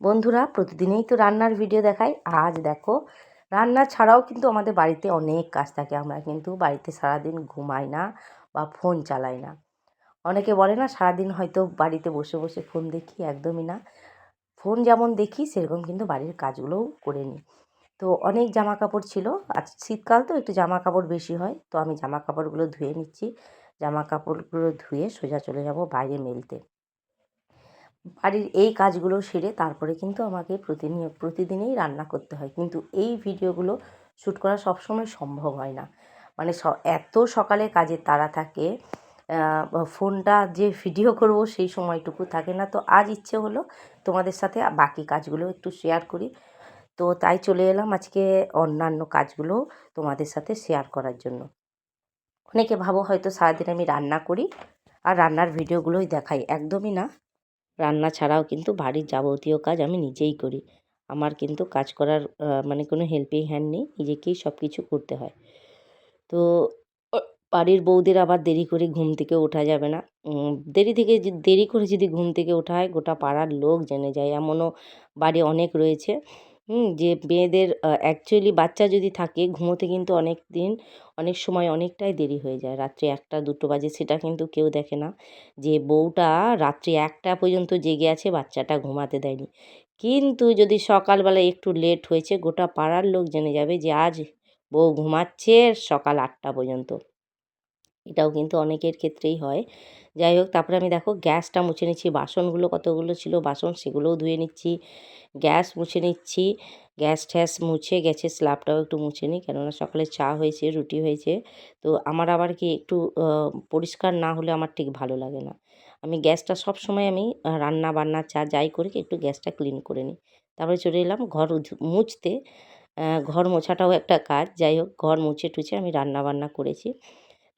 বন্ধুরা, প্রতিদিনেই তো রান্নার ভিডিও দেখাই। আজ দেখো, রান্না ছাড়াও কিন্তু আমাদের বাড়িতে অনেক কাজ থাকে। আমরা কিন্তু বাড়িতে সারাদিন ঘুমাই না বা ফোন চালাই না। অনেকে বলে না, সারাদিন হয়তো বাড়িতে বসে বসে ফোন দেখি, একদমই না। ফোন যেমন দেখি, সেরকম কিন্তু বাড়ির কাজগুলোও করে নিই। তো অনেক জামা কাপড় ছিল। আজ শীতকাল তো, একটু জামা কাপড় বেশি হয়। তো আমি জামা কাপড়গুলো ধুয়ে নিচ্ছি। জামা কাপড়গুলো ধুয়ে সোজা চলে যাব বাইরে মেলতে। বাড়ির এই কাজগুলো সেরে তারপরে কিন্তু আমাকে প্রতিনিয়ত প্রতিদিনেই রান্না করতে হয়। কিন্তু এই ভিডিওগুলো শ্যুট করা সবসময় সম্ভব হয় না। মানে এত সকালে কাজের তাড়া থাকে ফোনটা যে ভিডিও করব সেই সময়টুকু থাকে না। তো আজ ইচ্ছে হলো তোমাদের সাথে বাকি কাজগুলো একটু শেয়ার করি। তো তাই চলে এলাম আজকে অন্যান্য কাজগুলো তোমাদের সাথে শেয়ার করার জন্য। অনেকে ভাবো হয়তো সারাদিন আমি রান্না করি আর রান্নার ভিডিওগুলোই দেখাই। একদমই না। রান্না ছাড়াও কিন্তু বাড়ির যাবতীয় কাজ আমি নিজেই করি। আমার কিন্তু কাজ করার মানে কোনো হেল্পিং হ্যান্ড নেই, নিজেকেই সব কিছু করতে হয়। তো বাড়ির বউদের আবার দেরি করে ঘুম থেকে ওঠা যাবে না। দেরি থেকে দেরি করে যদি ঘুম থেকে ওঠা হয়, গোটা পাড়ার লোক জেনে যায়। এমনও বাড়ি অনেক রয়েছে। হুম, যে মেয়েদের অ্যাকচুয়ালি বাচ্চা যদি থাকে, ঘুমোতে কিন্তু অনেক দিন, অনেক সময় অনেকটাই দেরি হয়ে যায়। রাত্রি একটা, দুটো বাজে সেটা কিন্তু কেউ দেখে না যে বউটা রাত্রি একটা পর্যন্ত জেগে আছে, বাচ্চাটা ঘুমাতে দেয়নি। কিন্তু যদি সকালবেলা একটু লেট হয়েছে, গোটা পাড়ার লোক জেনে যাবে যে আজ বউ ঘুমাচ্ছে সকাল আটটা পর্যন্ত। এটাও কিন্তু অনেকের ক্ষেত্রেই হয়। যাই হোক, তারপরে আমি দেখো গ্যাসটা মুছে নিচ্ছি, বাসনগুলো কতগুলো ছিল, বাসন সেগুলোও ধুয়ে নিচ্ছি, গ্যাস মুছে নিচ্ছি, গ্যাস ট্যাস মুছে গেছে স্ল্যাবটাও একটু মুছে নিই, কেননা সকালে চা হয়েছে, রুটি হয়েছে, তো আমার আবার কি একটু পরিষ্কার না হলে আমার ঠিক ভালো লাগে না। আমি গ্যাসটা সব সময় আমি রান্না বান্না চা যাই করি, একটু গ্যাসটা ক্লিন করে নিই। তারপরে চলে এলাম ঘর মুছতে ঘর মোছাটাও একটা কাজ, যাই হোক, ঘর মুছে টুছে আমি রান্না বান্না করেছি।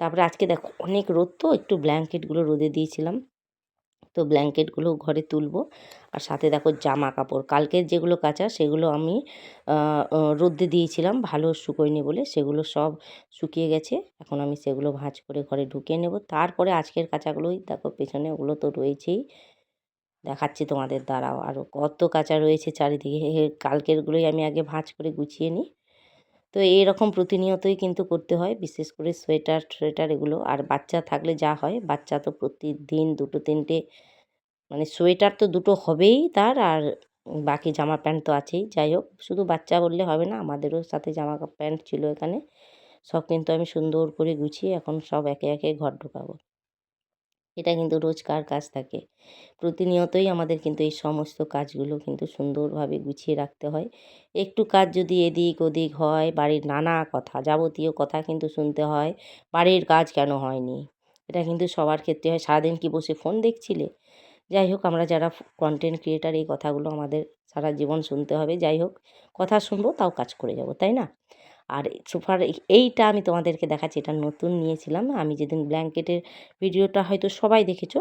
তারপরে আজকে দেখো অনেক রোদ তো, একটু ব্ল্যাঙ্কেটগুলো রোদে দিয়েছিলাম। তো ব্ল্যাঙ্কেটগুলো ঘরে তুলবো। আর সাথে দেখো জামা কাপড়, কালকের যেগুলো কাচা সেগুলো আমি রোদ্দে দিয়েছিলাম, ভালো শুকোয়নি বলে, সেগুলো সব শুকিয়ে গেছে। এখন আমি সেগুলো ভাঁজ করে ঘরে ঢুকিয়ে নেব। তারপরে আজকের কাঁচাগুলোই দেখো পেছনে ওগুলো তো রয়েছেই। দেখাচ্ছি তোমাদের দ্বারাও আরও কত কাঁচা রয়েছে চারিদিকে। কালকেরগুলোই আমি আগে ভাঁজ করে গুছিয়ে নিই। তো এরকম প্রতিনিয়তই কিন্তু করতে হয়। বিশেষ করে সোয়েটার সোয়েটার এগুলো। আর বাচ্চা থাকলে যা হয়, বাচ্চা তো প্রতিদিন দুটো, তিনটে মানে সোয়েটার তো দুটো হবেই তার। আর বাকি জামা প্যান্ট তো আছেই। যাই হোক, শুধু বাচ্চা বললে হবে না, আমাদেরও সাথে জামা প্যান্ট ছিল এখানে। সব কিন্তু আমি সুন্দর করে গুছিয়ে এখন সব একে একে ঘর ঢোকাবো। এটা কিন্তু রোজকার কাজ থাকে। প্রতিনিয়তই আমাদের কিন্তু এই সমস্ত কাজগুলো কিন্তু সুন্দরভাবে গুছিয়ে রাখতে হয়। একটু কাজ যদি এদিক ওদিক হয়, বাড়ির নানা কথা, যাবতীয় কথা কিন্তু শুনতে হয়, বাড়ির কাজ কেন হয়নি? এটা কিন্তু সবার ক্ষেত্রে হয়। সারাদিন কি বসে ফোন দেখছিলে? যাই হোক, আমরা যারা কন্টেন্ট ক্রিয়েটার এই কথাগুলো আমাদের সারা জীবন শুনতে হবে। যাই হোক, কথা শুনব, তাও কাজ করে যাব, তাই না? আর সোফার এইটা আমি তোমাদেরকে দেখাচ্ছি, এটা নতুন নিয়েছিলাম। আমি যেদিন ব্ল্যাঙ্কেটের ভিডিওটা হয়তো সবাই দেখেছ,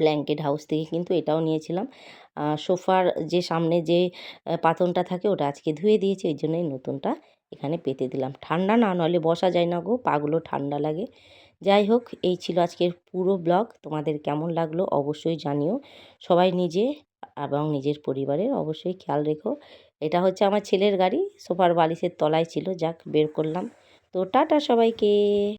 ব্ল্যাঙ্কেট হাউস থেকে কিন্তু এটাও নিয়েছিলাম। সোফার যে সামনে যে পাতনটা থাকে ওটা আজকে ধুয়ে দিয়েছি ওই জন্যই নতুনটা এখানে পেতে দিলাম। ঠান্ডা না নাহলে বসা যায় না গো পাগুলো ঠান্ডা লাগে। যাই হোক, এই ছিল আজকের পুরো ব্লগ, তোমাদের কেমন লাগল অবশ্যই জানিও। সবাই নিজে এবং নিজের পরিবারের অবশ্যই খেয়াল রেখো। এটা হচ্ছে আমার ছেলের গাড়ি, সোফার বালিশের তলায় ছিল, যাক বের করলাম। তো টাটা সবাইকে।